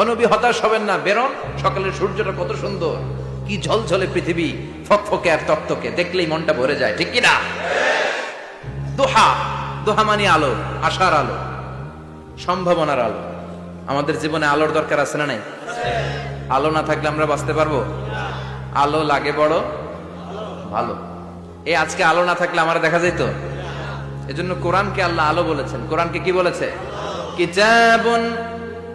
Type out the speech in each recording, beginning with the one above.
অনবী হতাশ হবেন না, বেরন। সকালের সূর্যটা কত সুন্দর। কি ঝলঝলে পৃথিবী, ফকফকে আর তক্তকে দেখলেই মনটা ভরে যায়, ঠিক কি না দোহা দোহা মানে আলো, আশার আলো, সম্ভাবনার আলো। আমাদের জীবনে আলোর দরকার আছে না নাই? আলো না থাকলে আমরা বাঁচতে পারব? আলো লাগে বড়, ভালো। এই আজকে আলো না থাকলে আমার দেখা যেত এজন্য কোরআনকে আল্লাহ আলো বলেছেন। কোরআনকে কি বলেছে? কিতাবুন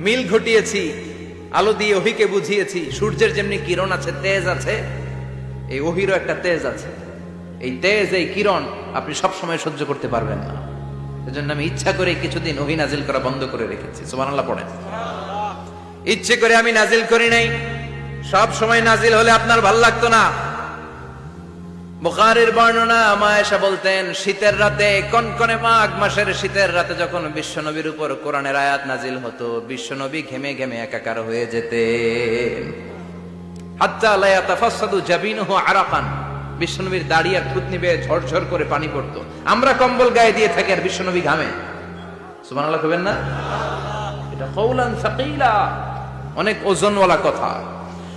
মিল ঘটিয়েছি, আলো দিয়ে ওহিকে বুঝিয়েছি, সূর্যের যেমনি কিরণ আছে, তেজ আছে, এই ওহিরও একটা তেজ আছে। এই তেজ, এই কিরণ আপনি সব সময় সহ্য করতে পারবেন না। এজন্য আমি ইচ্ছা করে কিছুদিন ওহি নাজিল করা বন্ধ করে রেখেছি। সুবহানাল্লাহ পড়েন। ইচ্ছে করে আমি নাজিল করি নাই। সব সময় নাজিল হলে আপনার ভালো লাগতো না। বুখারের বর্ণনা মায়েশা বলতেন, শীতের রাতে, কনকনে মাঘ মাসের শীতের রাতে যখন বিশ্বনবীর উপর কোরআনের আয়াত নাজিল হতো, বিশ্বনবী ঘেমে ঘেমে একাকার হয়ে যেতেন। হাত্তা লা ইয়াতাফাসসাদু জাবিনুহু আরাকান। বিশ্বনবীর দাড়ি আর থুতনি বেয়ে ঝরঝর করে পানি পড়তো। আমরা কম্বল গায়ে দিয়ে থাকি আর বিশ্বনবী ঘামে। সুবহানাল্লাহ কবেন না? এটা কৌলান সাকিলা। অনেক ওজনওয়ালা কথা।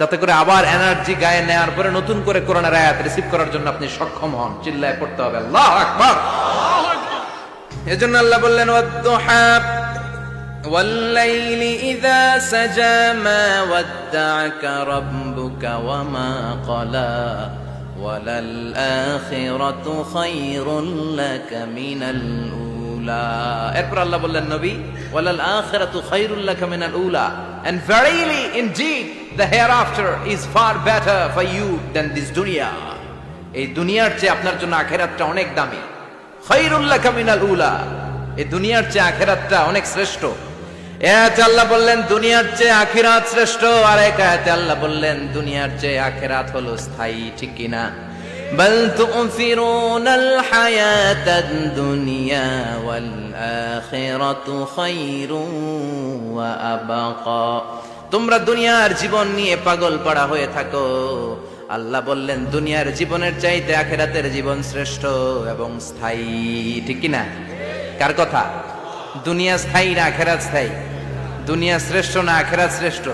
যাতে করে আবার এনার্জি গায়ে নেওয়ার পরে নতুন করে কোরআনের আয়াত রিসিভ করার জন্য আপনি সক্ষম হন চিল্লায় পড়তে হবে আল্লাহ আকবার এজন্য আল্লাহ বললেন ওয়াদ্দুহা والليل إذا سجى ما ودعك ربك وما قلى وللآخرة خير لك من الأولى এরপর আল্লাহ বললেন, নবী, ওয়ালাল আখিরাতু খায়রুল মিনাল উলা। And verily, indeed, the hereafter is far better for you than this dunya. এই দুনিয়ার চেয়ে আপনার জন্য আখেরাতটা অনেক দামি। খায়রুল লাকা মিনাল উলা। এই দুনিয়ার চেয়ে আখেরাতটা অনেক শ্রেষ্ঠ। এতে আল্লাহ বললেন, দুনিয়ার চেয়ে আখিরাত শ্রেষ্ঠ। আর এক আয়াতে আল্লাহ বললেন, দুনিয়ার চেয়ে আখিরাত হলো স্থায়ী, ঠিক কিনা بل تؤثرون الحياة الدنيا والآخرة خير وأبقى তোমরা দুনিয়ার জীবন নিয়ে পাগল পাড়া হয়ে থাকো আল্লাহ বললেন দুনিয়ার জীবনের চাইতে আখেরাতের জীবন শ্রেষ্ঠ এবং স্থায়ী ঠিক কি না কার কথা দুনিয়া স্থায়ী না আখেরাত স্থায়ী দুনিয়া শ্রেষ্ঠ না আখেরাত শ্রেষ্ঠ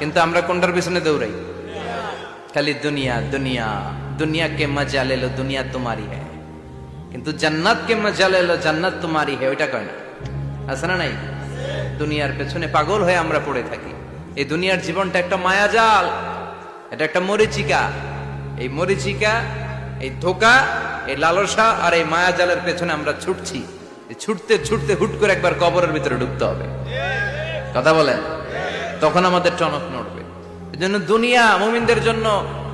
কিন্তু আমরা কোনটার পিছনে দৌড়াই খালি দুনিয়া দুনিয়া দুনিয়া কে মজা ले लो দুনিয়া তোমারই है কিন্তু জান্নাত কে মজা ले लो জান্নাত তোমারই है ওইটা কয় না আছে না নাই দুনিয়ার পেছনে পাগল হয়ে আমরা পড়ে থাকি এই দুনিয়ার জীবনটা একটা মায়াজাল এটা একটা মরিচিকা এই মরিচিকা এই ধোকা এই লালসা আর এই মায়াজালের পেছনে আমরা ছুটছি এই ছুটতে ছুটতে হুট করে একবার কবরের ভিতরে ঢুকতে হবে কথা বলেন তখন আমাদের টনক নড়বে এজন্য দুনিয়া মুমিনদের জন্য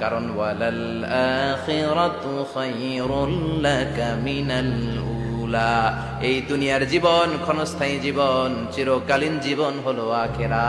কারণ, ওয়ালাল আখিরাতু খায়রুল লাকা মিনাল উলা। এই দুনিয়ার জীবন, ক্ষণস্থায়ী জীবন, চিরকালীন জীবন হলো আখেরা।